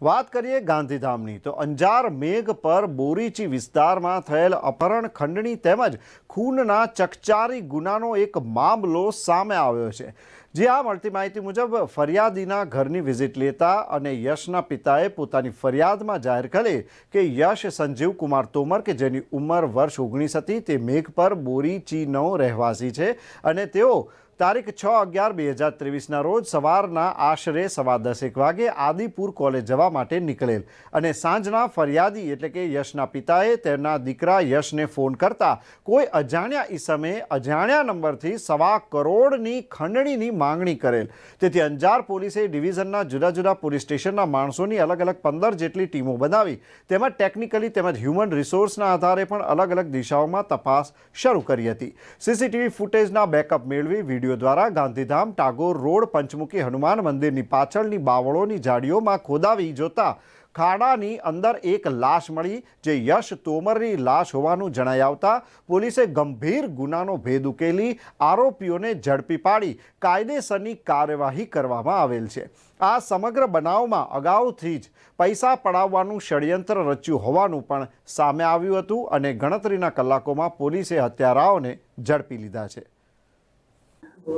વાત કરીએ ગાંધીધામની, તો અંજાર મેઘ પર બોરીચી વિસ્તારમાં થયેલ અપહરણ ખંડણી તેમજ ખૂનના ચકચારી ગુનાનો એક મામલો સામે આવ્યો છે. જે આ મળતી માહિતી મુજબ ફરિયાદીના ઘરની વિઝિટ લેતા અને યશના પિતાએ પોતાની ફરિયાદમાં જાહેર કરે કે યશ સંજીવ કુમાર તોમર, કે જેની ઉંમર વર્ષ ઓગણીસ હતી, તે મેઘ પર બોરીચીનો રહેવાસી છે અને તેઓ તારીખ છ અગિયાર બે હજાર ત્રેવીસના રોજ સવારના આશરે સવા દસેક વાગે આદિપુર કોલેજ જવા માટે નીકળેલ અને સાંજના ફરિયાદી એટલે કે યશના પિતાએ તેમના દીકરા યશને ફોન કરતા કોઈ અજાણ્યા ઈસમે અજાણ્યા નંબરથી સવા કરોડની ખંડણીની માંગણી કરેલ. તેથી અંજાર પોલીસે ડિવિઝનના જુદા જુદા પોલીસ સ્ટેશનના માણસોની અલગ અલગ પંદર જેટલી ટીમો બનાવી તેમાં ટેકનિકલી તેમજ હ્યુમન રિસોર્સના આધારે પણ અલગ અલગ દિશાઓમાં તપાસ શરૂ કરી હતી. સીસીટીવી ફૂટેજના બેકઅપ મેળવી વીડિયો દ્વારા ગાંધીધામ, ટાગોર રોડ, પંચમુખી હનુમાન મંદિરની પાછળની બાવળોની જાડીઓમાં ખોદાવી જોતા ખાડાની અંદર એક લાશ મળી, જે યશ તોમરની લાશ હોવાનું જણાઈ આવતા પોલીસે ગંભીર ગુનાનો ભેદ ઉકેલી આરોપીઓને ઝડપી પાડી, કાયદેસરની કાર્યવાહી કરવામાં આવેલ છે. આ સમગ્ર બનાવમાં અગાઉથી જ પૈસા પડાવવાનું ષડયંત્ર રચ્યું હોવાનું પણ સામે આવ્યું હતું અને ગણતરીના કલાકોમાં પોલીસે હત્યારાઓને ઝડપી લીધા છે.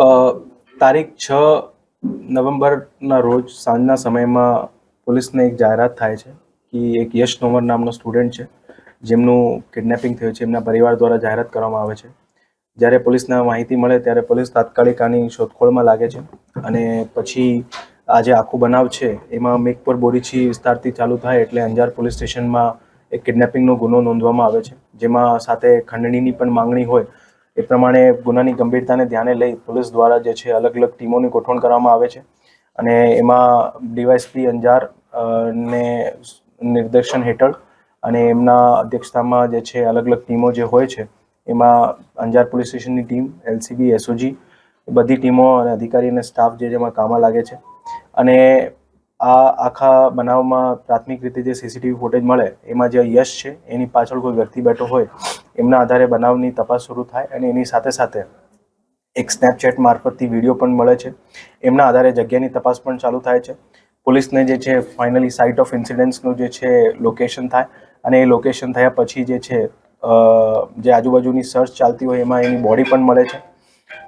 તારીખ છ નવેમ્બરના રોજ સાંજના સમયમાં પોલીસને એક જાહેરાત થાય છે કે એક યશ તોમર નામનો સ્ટુડન્ટ છે, જેમનું કિડનેપિંગ થયું છે, એમના પરિવાર દ્વારા જાહેરાત કરવામાં આવે છે. જ્યારે પોલીસને માહિતી મળે ત્યારે પોલીસ તાત્કાલિક આની શોધખોળમાં લાગે છે અને પછી આ જે આખું બનાવ છે, એમાં મેઘપુર બોરીચી વિસ્તારથી ચાલુ થાય એટલે અંજાર પોલીસ સ્ટેશનમાં એક કિડનેપિંગનો ગુનો નોંધવામાં આવે છે, જેમાં સાથે ખંડણીની પણ માંગણી હોય એ પ્રમાણે ગુનાની ગંભીરતાને ધ્યાને લઈ પોલીસ દ્વારા જે છે અલગ અલગ ટીમોની ગોઠવણ કરવામાં આવે છે. અને એમાં ડીવાયસપી અંજાર ને નિર્દેશન હેઠળ અને એમના અધ્યક્ષતામાં જે છે અલગ અલગ ટીમો જે હોય છે, એમાં અંજાર પોલીસ સ્ટેશનની ટીમ, એલસીબી, એસઓજી બધી ટીમો અને અધિકારી અને સ્ટાફ જે જેમાં કામમાં લાગે છે. અને આ આખા બનાવમાં પ્રાથમિક રીતે જે સીસીટીવી ફૂટેજ મળે, એમાં જે યશ છે, એની પાછળ કોઈ વ્યક્તિ બેઠો હોય એમના આધારે બનાવની તપાસ શરૂ થાય અને એની સાથે સાથે એક સ્નેપચેટ મારફતથી વીડિયો પણ મળે છે. એમના આધારે જગ્યાની તપાસ પણ ચાલુ થાય છે. પોલીસને જે છે ફાઇનલી સાઇટ ઓફ ઇન્સિડન્ટ્સનું જે છે લોકેશન થાય અને એ લોકેશન થયા પછી જે છે જે આજુબાજુની સર્ચ ચાલતી હોય એમાં એની બોડી પણ મળે છે.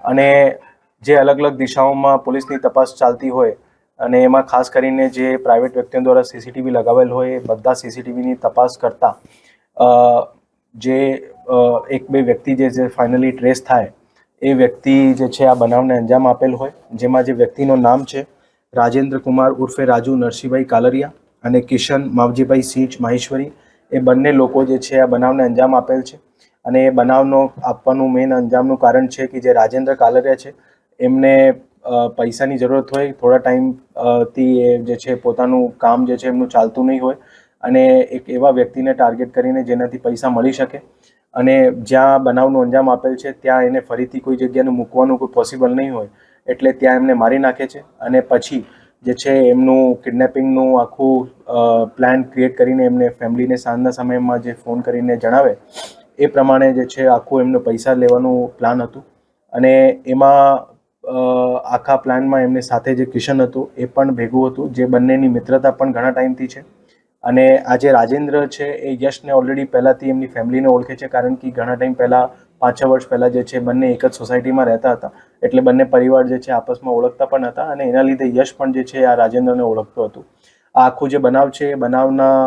અને જે અલગ અલગ દિશાઓમાં પોલીસની તપાસ ચાલતી હોય અને એમાં ખાસ કરીને જે પ્રાઇવેટ વ્યક્તિઓ દ્વારા સીસીટીવી લગાવેલ હોય એ બધા સીસીટીવીની તપાસ કરતા જે એક બે વ્યક્તિ જે છે ફાઇનલી ટ્રેસ થાય, એ વ્યક્તિ જે છે આ બનાવને અંજામ આપેલ હોય. જેમાં જે વ્યક્તિનું નામ છે રાજેન્દ્ર કુમાર ઉર્ફે રાજુ નરસિંહભાઈ કાલરિયા અને કિશન માવજીભાઈ સિંચ માહેશ્વરી, એ બંને લોકો જે છે આ બનાવને અંજામ આપેલ છે. અને એ બનાવનો આપવાનું મેઇન અંજામનું કારણ છે કે જે રાજેન્દ્ર કાલરિયા છે, એમને પૈસાની જરૂરત હોય, થોડા ટાઈમથી એ જે છે પોતાનું કામ જે છે એમનું ચાલતું નહીં હોય. અને એક એવા વ્યક્તિને ટાર્ગેટ કરીને જેનાથી પૈસા મળી શકે. અને જ્યાં બનાવનું અંજામ આપેલ છે, ત્યાં એને ફરીથી કોઈ જગ્યાનું મૂકવાનું કોઈ પોસિબલ નહીં હોય, એટલે ત્યાં એમને મારી નાખે છે. અને પછી જે છે, એમનું કિડનેપિંગનું આખું પ્લાન ક્રિએટ કરીને એમને ફેમિલીને સાંજના સમયમાં જે ફોન કરીને જણાવે, એ પ્રમાણે જે છે, આખું એમનું પૈસા લેવાનું પ્લાન હતું. અને એમાં આખા પ્લાનમાં એમની સાથે જે કિશન હતું, એ પણ ભેગું હતું. જે બંનેની મિત્રતા પણ ઘણા ટાઈમથી છે. અને આ જે રાજેન્દ્ર છે એ યશને ઓલરેડી પહેલાંથી એમની ફેમિલીને ઓળખે છે, કારણ કે ઘણા ટાઈમ પહેલાં પાંચ છ વર્ષ પહેલાં જે છે, બંને એક જ સોસાયટીમાં રહેતા હતા. એટલે બંને પરિવાર જે છે, આપસમાં ઓળખતા પણ હતા અને એના લીધે યશ પણ જે છે, આ રાજેન્દ્રને ઓળખતું હતું. આ આખું જે બનાવ છે, એ બનાવના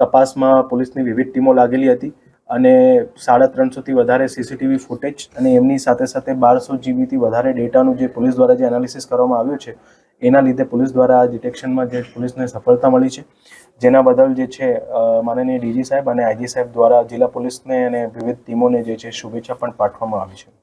તપાસમાં પોલીસની વિવિધ ટીમો લાગેલી હતી અને સાડા ત્રણસોથી વધારે સીસીટીવી ફૂટેજ અને એમની સાથે સાથે બારસો જીબીથી વધારે ડેટાનું જે પોલીસ દ્વારા જે એનાલિસિસ કરવામાં આવ્યું છે એના લીધે પોલીસ દ્વારા આ ડિટેક્શનમાં જે પોલીસને સફળતા મળી છે, જેના બદલ જે છે માનનીય ડીજી સાહેબ અને આઈજી સાહેબ દ્વારા જિલ્લા પોલીસને અને વિવિધ ટીમોને જે છે શુભેચ્છા પણ પાઠવવામાં આવી છે.